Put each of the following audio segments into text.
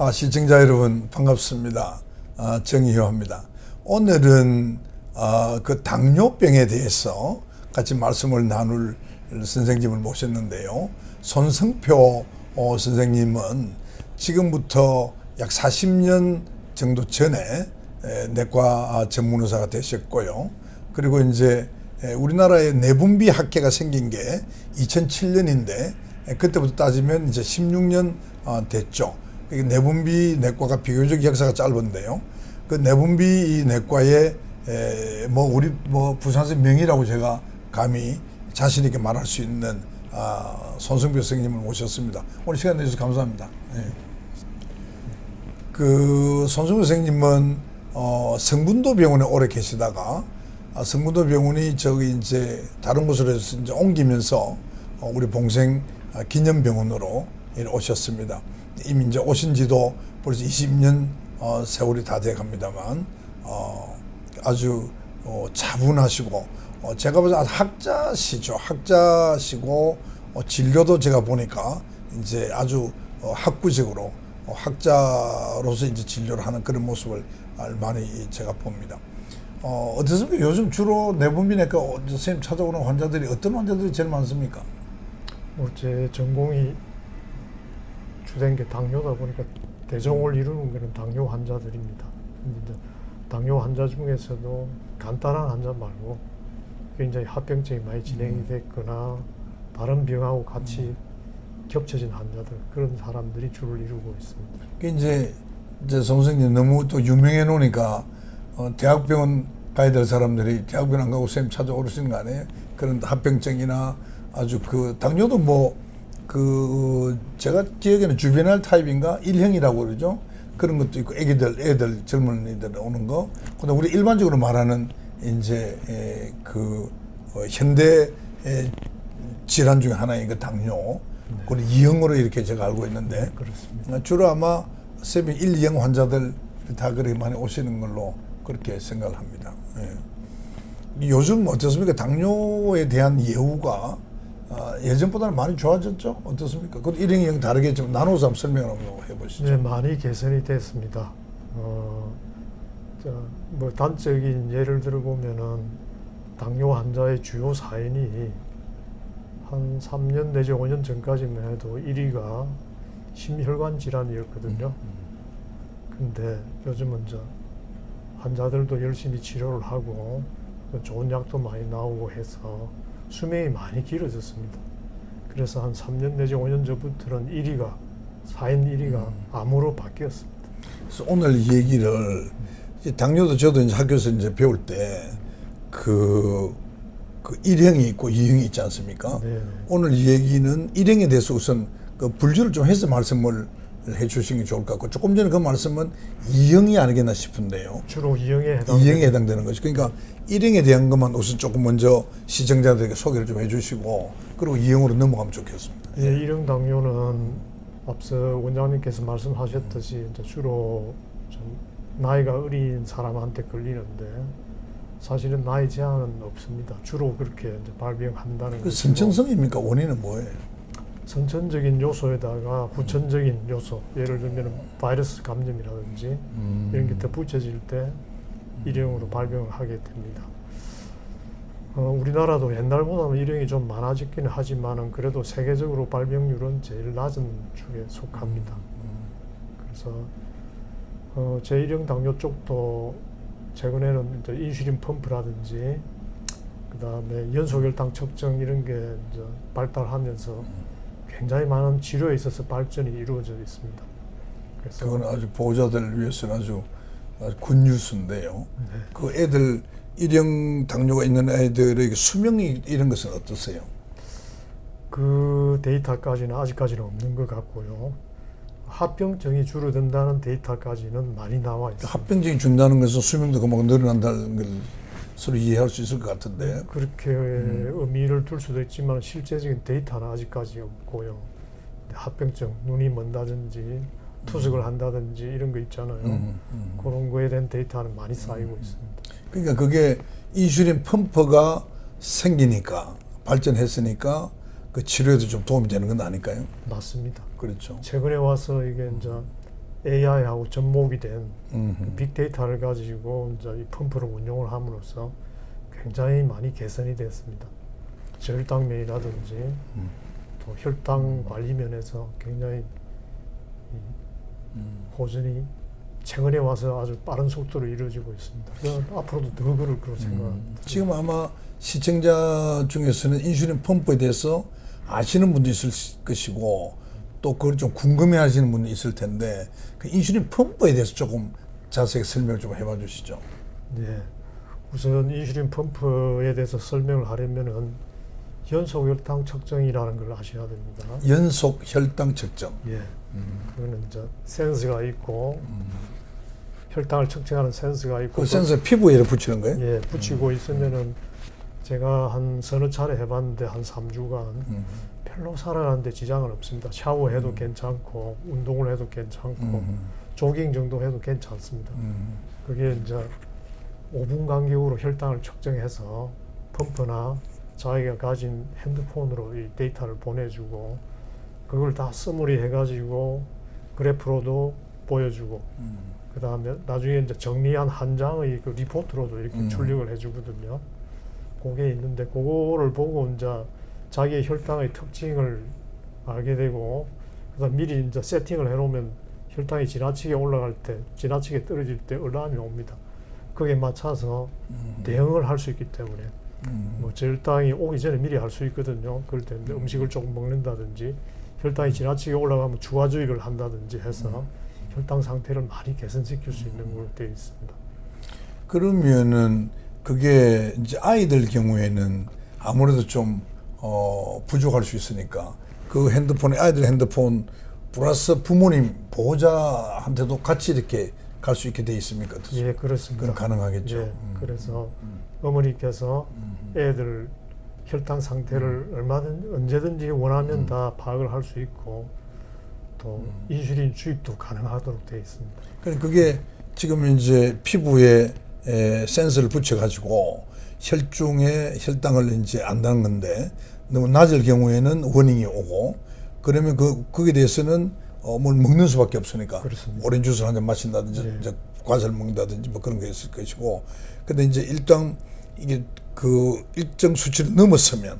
아, 시청자 여러분 반갑습니다. 아, 정희호입니다. 오늘은 아, 그 당뇨병에 대해서 같이 말씀을 나눌 선생님을 모셨는데요. 손성표 어, 선생님은 지금부터 약 40년 정도 전에 에, 내과 전문 의사가 되셨고요. 그리고 이제 에, 우리나라에 내분비 학회가 생긴 게 2007년인데 그때부터 따지면 이제 16년 어, 됐죠. 내분비 내과가 비교적 역사가 짧은데요. 그 내분비 내과의 에, 뭐 우리 뭐 부산서 명의라고 제가 감히 자신 있게 말할 수 있는 아, 손승표 선생님을 모셨습니다. 오늘 시간 내주셔서 감사합니다. 예. 그 손승표 선생님은 어, 성분도 병원에 오래 계시다가 아, 성분도 병원이 저기 이제 다른 곳으로 이제 옮기면서 어, 우리 봉생 아, 기념병원으로 오셨습니다. 이미 이제 오신 지도 벌써 20년 어, 세월이 다 돼 갑니다만 어, 아주 어, 차분하시고 어, 제가 보자 학자시죠. 학자시고 어, 진료도 제가 보니까 이제 아주 어, 학구적으로 어, 학자로서 이제 진료를 하는 그런 모습을 많이 제가 봅니다. 어, 어떻습니까? 요즘 주로 내분비내과 어, 선생님 찾아오는 환자들이 어떤 환자들이 제일 많습니까? 뭐제 전공이 주 된 게 당뇨다 보니까 대종을 이루는 거는 당뇨 환자들입니다. 근데 당뇨 환자 중에서도 간단한 환자 말고 굉장히 합병증이 많이 진행이 됐거나 다른 병하고 같이 겹쳐진 환자들 그런 사람들이 주를 이루고 있습니다. 그 이제 이제 선생님 너무 또 유명해 놓으니까 어, 대학병원 가야 될 사람들이 대학병원 안 가고 선생님 찾아오시는 거 아니에요? 그런 합병증이나 아주 그 당뇨도 뭐 그 제가 기억에는 주베날 타입인가 일형이라고 그러죠. 그런 것도 있고 애기들 애들 젊은이들 오는 거. 근데 우리 일반적으로 말하는 이제 에, 그 어, 현대 의 질환 중에 하나인 그 당뇨. 그걸 이형으로 이렇게 제가 알고 있는데 그렇습니다. 주로 아마 세비 1, 2형 환자들 다 그렇게 많이 오시는 걸로 그렇게 생각을 합니다. 예. 요즘 어떻습니까? 당뇨에 대한 예후가 아, 예전보다는 많이 좋아졌죠? 어떻습니까? 그 1형, 2형 다르겠지만 나눠서 한번 설명을 한번 해보시죠. 네, 많이 개선이 됐습니다. 어, 자, 뭐 단적인 예를 들어보면은 당뇨 환자의 주요 사인이 한 3년 내지 5년 전까지만 해도 1위가 심혈관 질환이었거든요. 근데 요즘은 저 환자들도 열심히 치료를 하고 또 좋은 약도 많이 나오고 해서 수명이 많이 길어졌습니다. 그래서 한 3년 내지 5년 전부터는 1위가 4인 1위가 암으로 바뀌었습니다. 그래서 오늘 이 얘기를 당뇨도 저도 이제 학교에서 이제 배울 때그 그 1형이 있고 2형이 있지 않습니까? 네. 오늘 이 얘기는 1형에 대해서 우선 그 분류를 좀 해서 말씀을 해 주시는 게 좋을 것 같고 조금 전에 그 말씀은 2형이 아니겠나 싶은데요. 주로 2형에 해당. 2형에 해당되는 거죠. 그러니까 1형에 대한 것만 우선 조금 먼저 시청자들에게 소개를 좀 해주시고 그리고 2형으로 넘어가면 좋겠습니다. 예, 1형 당뇨는 앞서 원장님께서 말씀하셨듯이 이제 주로 좀 나이가 어린 사람한테 걸리는데 사실은 나이 제한은 없습니다. 주로 그렇게 발병한다는 그 것이고 선천성입니까? 원인은 뭐예요? 선천적인 요소에다가 후천적인 요소, 예를 들면 바이러스 감염이라든지 음. 이런 게 덧붙여질 때 일형으로 발병을 하게 됩니다. 어, 우리나라도 옛날보다는 일형이 좀 많아졌기는 하지만은 그래도 세계적으로 발병률은 제일 낮은 축에 속합니다. 그래서 어, 제1형 당뇨 쪽도 최근에는 이제 인슐린 펌프라든지 그 다음에 연소혈당 측정 이런 게 이제 발달하면서 굉장히 많은 치료에 있어서 발전이 이루어져 있습니다. 그래서 그건 아주 보호자들을 위해서는 아주, 아주 굿뉴스인데요. 네. 그 애들 일형 당뇨가 있는 애들에게 수명이 이런 것은 어떠세요? 그 데이터까지는 아직까지는 없는 것 같고요. 합병증이 줄어든다는 데이터까지는 많이 나와 있습니다. 합병증이 준다는 것은 수명도 금방 늘어난다는 걸 서로 이해할 수 있을 것 같은데 그렇게 의미를 둘 수도 있지만 실제적인 데이터는 아직까지 없고요. 합병증, 눈이 먼다든지 투석을 한다든지 이런 거 있잖아요. 음, 음. 그런 거에 대한 데이터는 많이 쌓이고 있습니다. 그러니까 그게 인슐린 펌프가 생기니까 발전했으니까 그 치료에도 좀 도움이 되는 건 아닐까요? 맞습니다. 그렇죠. 최근에 와서 이게 이제 AI하고 접목이 된 음. 빅데이터를 가지고 이제 이 펌프를 운용을 함으로써 굉장히 많이 개선이 됐습니다. 저혈당면이라든지 음. 또 혈당 관리 면에서 굉장히 이 호전이 최근에 와서 아주 빠른 속도로 이루어지고 있습니다. 앞으로도 더 그럴 거로 생각합니다. 지금 아마 시청자 중에서는 인슐린 펌프에 대해서 아시는 분도 있을 것이고 또 그걸 좀 궁금해 하시는 분도 있을 텐데 그 인슐린 펌프에 대해서 조금 자세히 설명 좀 해봐 주시죠. 네. 우선 인슐린 펌프에 대해서 설명을 하려면은 연속 혈당 측정이라는 걸 아셔야 됩니다. 연속 혈당 측정. 예. 그거는 이제 센서가 있고 혈당을 측정하는 센서가 있고 그 센서 피부에 이렇게 붙이는 거예요? 예, 붙이고 있으면은 제가 한 서너 차례 해봤는데 한 3주간 음. 별로 살아가는데 지장은 없습니다. 샤워해도 괜찮고 운동을 해도 괜찮고 음. 조깅 정도 해도 괜찮습니다. 음. 그게 이제 5분 간격으로 혈당을 측정해서 펌프나 자기가 가진 핸드폰으로 이 데이터를 보내주고 그걸 다 스무리 해가지고 그래프로도 보여주고 음. 그 다음에 나중에 이제 정리한 한 장의 그 리포트로도 이렇게 음. 출력을 해주거든요. 그게 있는데 그거를 보고 이제 자기의 혈당의 특징을 알게 되고 그다음 미리 이제 세팅을 해놓으면 혈당이 지나치게 올라갈 때, 지나치게 떨어질 때 알람이 옵니다. 거기에 맞춰서 대응을 할 수 있기 때문에 음. 뭐 저혈당이 오기 전에 미리 할 수 있거든요. 그럴 때 음식을 조금 먹는다든지 혈당이 지나치게 올라가면 주입을 한다든지 해서 혈당 상태를 많이 개선시킬 수 있는 걸로 되어 있습니다. 그러면은 그게 이제 아이들 경우에는 아무래도 좀 어, 부족할 수 있으니까 그 핸드폰에 아이들 핸드폰 플러스 부모님 보호자한테도 같이 이렇게 갈 수 있게 돼 있습니까? 예, 그렇습니다. 그건 가능하겠죠. 예, 음. 그래서 어머니께서 애들 혈당 상태를 얼마든 언제든지 원하면 다 파악을 할 수 있고 또 인슐린 주입도 가능하도록 되어 있습니다. 그러니까 그게 지금 이제 피부에 에, 센서를 붙여가지고 혈중의 혈당을 이제 안다는 건데 너무 낮을 경우에는 워닝이 오고 그러면 그 거기에 대해서는 어, 뭘 먹는 수밖에 없으니까 그렇습니다. 오렌지 주스를 한잔 마신다든지 네. 이제 과자를 먹는다든지 뭐 그런 게 있을 것이고 근데 이제 일단 이게 그 일정 수치를 넘었으면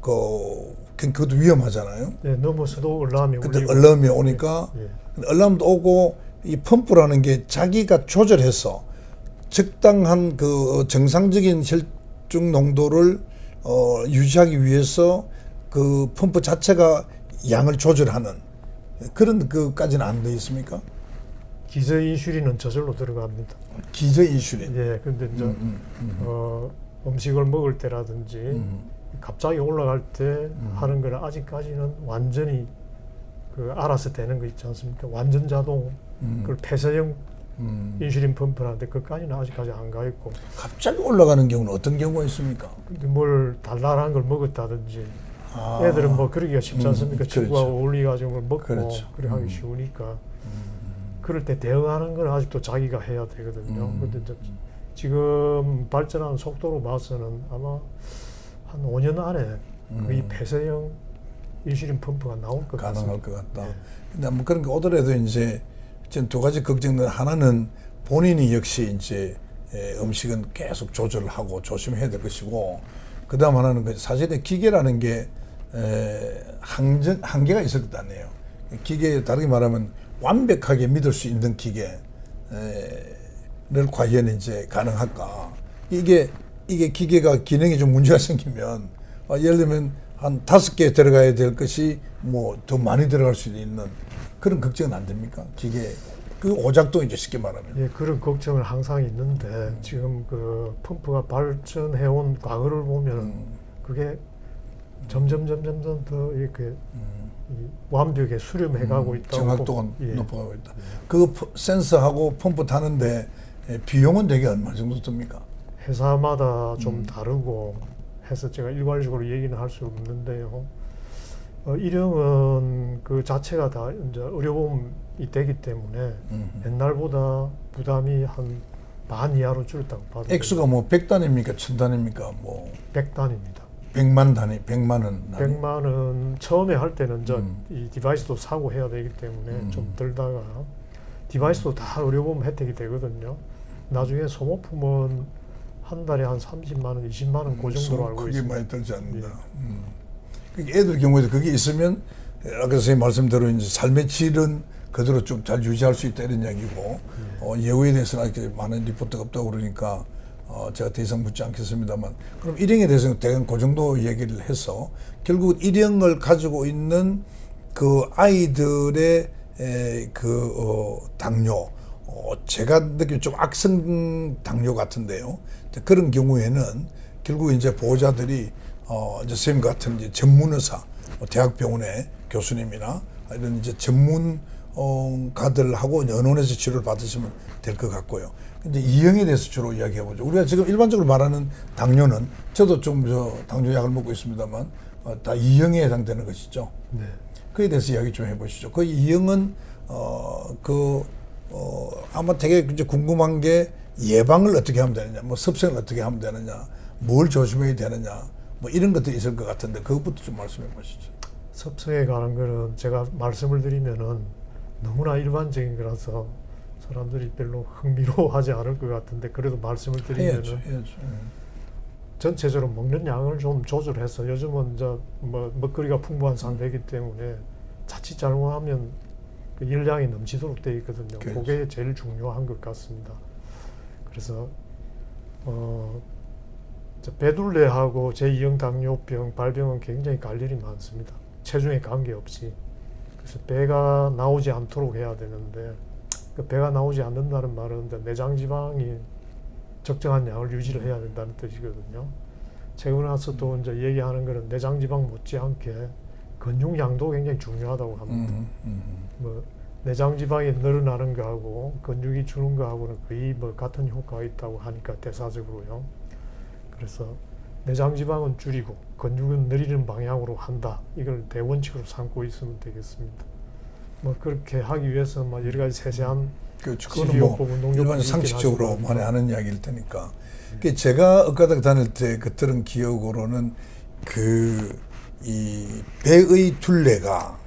그 그것도 위험하잖아요. 예, 넘어서도 알람이 근데 알람이 오니까 예, 알람도 오고 이 펌프라는 게 자기가 조절해서 적당한 그 정상적인 혈중 농도를 어, 유지하기 위해서 그 펌프 자체가 양을 조절하는 그런 그까지는 안 돼 있습니까? 기저 인슐린은 저절로 들어갑니다. 기저 인슐린. 예, 근데 이제 음, 음, 어, 음식을 먹을 때라든지 음. 갑자기 올라갈 때 하는 거는 아직까지는 완전히 그 알아서 되는 거 있지 않습니까? 완전 자동 음, 그걸 폐쇄형 음. 인슐린 펌프라는데 그까지는 아직까지 안 가 있고 갑자기 올라가는 경우는 어떤 경우가 있습니까? 근데 뭘 달달한 걸 먹었다든지 아, 애들은 뭐 그러기가 쉽지 음, 않습니까? 그렇죠. 친구하고 어울리가지고 뭘 먹고 그렇죠. 그래 하기 음. 쉬우니까 그럴 때 대응하는 건 아직도 자기가 해야 되거든요. 음. 근데 이제 지금 발전하는 속도로 봐서는 아마 한 5년 안에 거의 음. 폐쇄형 인슐린 펌프가 나올 것 가능할 같습니다. 것 같다. 네. 근데 뭐 그런 게 오더라도 이제 지금 두 가지 걱정들 하나는 본인이 역시 이제 에, 음식은 계속 조절을 하고 조심해야 될 것이고 그다음 하나는 그 사실은 기계라는 게 에, 한정 한계가 있을 것 같네요. 기계 다르게 말하면 완벽하게 믿을 수 있는 기계를 과연 이제 가능할까? 이게 이게 기계가 기능에 좀 문제가 생기면 어, 예를 들면 한 다섯 개 들어가야 될 것이 뭐 더 많이 들어갈 수도 있는 그런 걱정은 안 됩니까? 기계 그 오작동이죠 쉽게 말하면. 예, 그런 걱정은 항상 있는데 지금 그 펌프가 발전해 온 과거를 보면 음. 그게 점점 점점 점더 이렇게 이 완벽에 수렴해가고 음. 정확도가 보- 예. 높아가고 있다. 그 프- 센서하고 펌프 타는데 에, 비용은 되게 얼마 정도 듭니까? 회사마다 좀 음. 다르고 해서 제가 일괄적으로 얘기는 할 수 없는데요. 어, 일형은 그 자체가 다 이제 의료보험이 되기 때문에 음. 옛날보다 부담이 한 반 이하로 줄었다고 봐도 액수가 뭐 100단입니까? 1000단입니까? 뭐 100단입니다. 100만 단위, 100만 원 단위. 100만 원 처음에 할 때는 저 음. 이 디바이스도 사고 해야 되기 때문에 음. 좀 들다가 디바이스도 다 의료보험 혜택이 되거든요. 나중에 소모품은 한 달에 한 30만 원, 20만 원그 정도로 알고 크게 있습니다. 많이 들지 않는다. 예. 음. 애들 경우에도 그게 있으면 아까 선생님 말씀대로 이제 삶의 질은 그대로 좀 잘 유지할 수 있다 이런 이야기고 어, 예후에 대해서는 아직 많은 리포트가 없다고 그러니까 어, 제가 더 이상 묻지 않겠습니다만 그럼 일형에 대해서는 대강 그 정도 얘기를 해서 결국 일형을 가지고 있는 그 아이들의 에, 그 어, 당뇨 어, 제가 느끼는 좀 악성 당뇨 같은데요. 그런 경우에는 결국 이제 보호자들이 어, 이제 선생님 같은 이제 전문 의사, 뭐 대학병원의 교수님이나 이런 이제 전문 어, 가들하고 연원에서 치료를 받으시면 될 것 같고요. 근데 이형에 대해서 주로 이야기해 보죠. 우리가 지금 일반적으로 말하는 당뇨는 저도 좀 저 당뇨약을 먹고 있습니다만 어, 다 이형에 해당되는 것이죠. 네. 그에 대해서 이야기 좀 해보시죠. 그 이형은 어그 어, 아마 되게 이제 궁금한 게 예방을 어떻게 하면 되느냐, 뭐 섭생을 어떻게 하면 되느냐, 뭘 조심해야 되느냐, 뭐 이런 것들이 있을 것 같은데 그것부터 좀 말씀해 보시죠. 섭성에 관한 거는 제가 말씀을 드리면은 너무나 일반적인 거라서 사람들이 별로 흥미로워하지 않을 것 같은데 그래도 말씀을 드리면은 해야죠, 해야죠. 음. 전체적으로 먹는 양을 좀 조절해서 요즘은 이제 뭐 먹거리가 풍부한 상태이기 때문에 자칫 잘못하면 그 열량이 넘치도록 되어 있거든요. 그렇죠. 그게 제일 중요한 것 같습니다. 그래서 어 배둘레하고 제2형 당뇨병 발병은 굉장히 갈 일이 많습니다. 체중에 관계없이. 그래서 배가 나오지 않도록 해야 되는데 그 배가 나오지 않는다는 말은 내장 지방이 적정한 양을 유지를 해야 된다는 뜻이거든요. 최근에 와서 또 이제 얘기하는 거는 내장 지방 못지않게 근육 양도 굉장히 중요하다고 합니다. 음, 음, 뭐 내장 지방이 늘어나는 거하고 근육이 주는 거하고는 거의 뭐 같은 효과가 있다고 하니까 대사적으로요. 그래서 내장 지방은 줄이고 근육은 늘리는 방향으로 한다. 이걸 대원칙으로 삼고 있으면 되겠습니다. 뭐 그렇게 하기 위해서 뭐 여러 가지 세세한. 그거는 뭐 일반 상식적으로. 많이 하는 이야기일 테니까. 그 제가 의과대학 다닐 때그 들은 기억으로는 그 이 배의 둘레가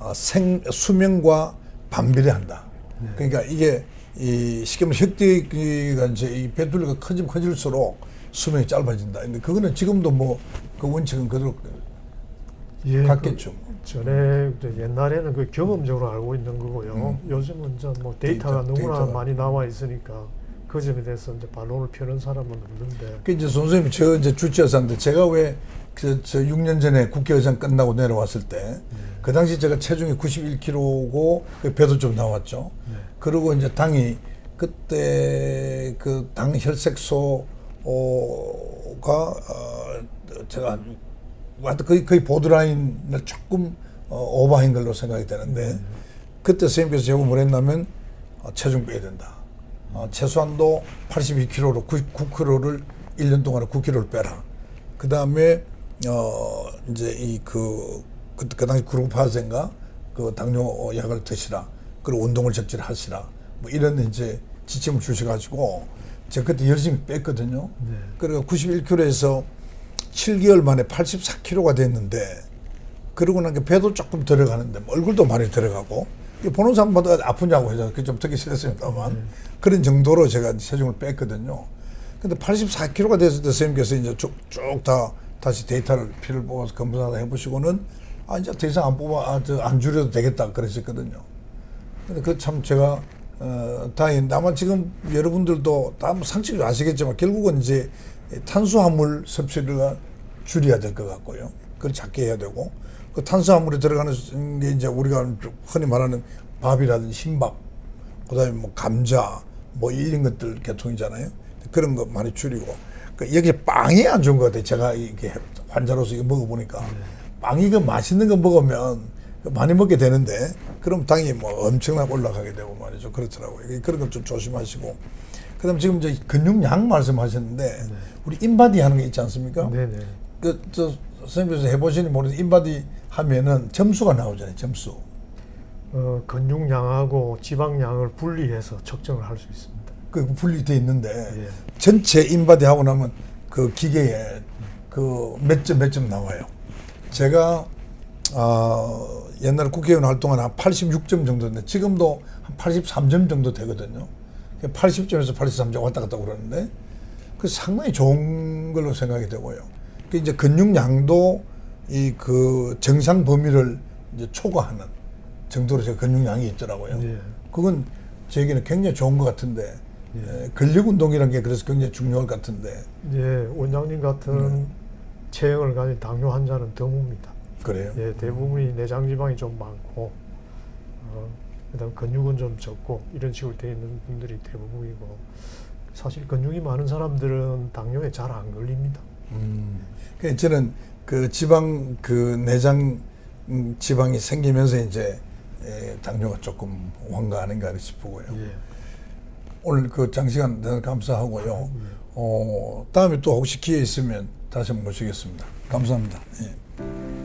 어, 생 수명과 반비례한다. 네. 그러니까 이게 이 쉽게 말해 혁대기가 이제 이 배둘레가 커지면 커질수록 수명이 짧아진다. 근데 그거는 지금도 뭐 그 원칙은 그대로 예, 같겠죠. 그 전에 옛날에는 그 경험적으로 알고 있는 거고요. 음. 요즘은 이제 뭐 데이터가 데이터, 너무나 데이터가. 많이 나와 있으니까 그 점에 대해서 이제 반론을 펴는 사람은 없는데. 그 이제 선생님 저 이제 주치의사인데 제가 왜 그 저 6년 전에 국회의장 끝나고 내려왔을 때그 당시 제가 체중이 91kg고 그 배도 좀 나왔죠. 네. 그리고 이제 당이 그때 그 당 혈색소 가 어 제가 하여튼 거의 거의 보드라인을 조금 어, 오버한 걸로 생각이 되는데 그때 선생님께서 제가 뭘 했냐면 어, 체중 빼야 된다. 어, 최소한도 82kg로 99kg를 1년 동안에 9kg를 빼라. 그 다음에 어 이제 이그 그, 그 당시 그룹파제인가 그 당뇨 약을 드시라. 그리고 운동을 적절히 하시라. 뭐 이런 이제 지침을 주셔가지고 제가 그때 열심히 뺐거든요. 네. 그래서 91kg에서 7개월 만에 84kg가 됐는데 그러고 나니까 배도 조금 들어가는데 뭐 얼굴도 많이 들어가고 보는 사람마다 아프냐고 해서 그게 좀 듣기 싫었습니다만 그런 정도로 제가 체중을 뺐거든요. 근데 84kg가 됐을 때 선생님께서 이제 쭉다 다시 데이터를 피를 뽑아서 검사를 해보시고는 아 이제 더 이상 안 뽑아 아, 저, 안 줄여도 되겠다 그러셨거든요. 근데 그 참 제가 어, 다행히 아마 지금 여러분들도 다뭐 상식적으로 아시겠지만 결국은 이제 탄수화물 섭취를 줄여야 될 것 같고요. 그걸 작게 해야 되고 그 탄수화물에 들어가는 게 이제 우리가 흔히 말하는 밥이라든지 흰밥, 그다음에 뭐 감자, 뭐 이런 것들 계통이잖아요. 그런 거 많이 줄이고 그 여기 빵이 안 좋은 것 같아요. 제가 이게 환자로서 이거 먹어보니까 빵이 그 맛있는 거 먹으면 그 많이 먹게 되는데 그럼 당이 뭐 엄청나게 올라가게 되고 말이죠. 그렇더라고요. 그런 걸 좀 조심하시고 그다음 지금 이제 근육량 말씀하셨는데 우리 인바디 하는 게 있지 않습니까? 네네. 그저 선생님께서 해보시니 모르는데 인바디 하면은 점수가 나오잖아요. 점수. 어, 근육량하고 지방량을 분리해서 측정을 할 수 있습니다. 그 분리돼 있는데 예. 전체 인바디 하고 나면 그 기계에 그 몇 점 몇 점 나와요. 제가 어, 옛날 국회의원 활동한 한 86점 정도인데 지금도 한 83점 정도 되거든요. 80점에서 83점 왔다 갔다 그러는데 그 상당히 좋은 걸로 생각이 되고요. 그 이제 근육량도 이 그 정상 범위를 이제 초과하는 정도로 제 근육량이 있더라고요. 예. 그건 저에게는 굉장히 좋은 것 같은데 에, 근력 운동이라는 게 그래서 굉장히 중요할 것 같은데 예, 원장님 같은 네. 체형을 가진 당뇨 환자는 드뭅니다. 그래요. 예, 대부분이 내장 지방이 좀 많고, 어, 그다음 근육은 좀 적고 이런 식으로 되어 있는 분들이 대부분이고, 사실 근육이 많은 사람들은 당뇨에 잘 안 걸립니다. 음, 그 저는 그 지방 그 내장 음, 지방이 생기면서 이제 에, 당뇨가 조금 왕가 아닌가 싶고요. 예. 오늘 그 장시간 감사하고요. 예. 어, 다음에 또 혹시 기회 있으면 다시 한번 모시겠습니다. 감사합니다. 예.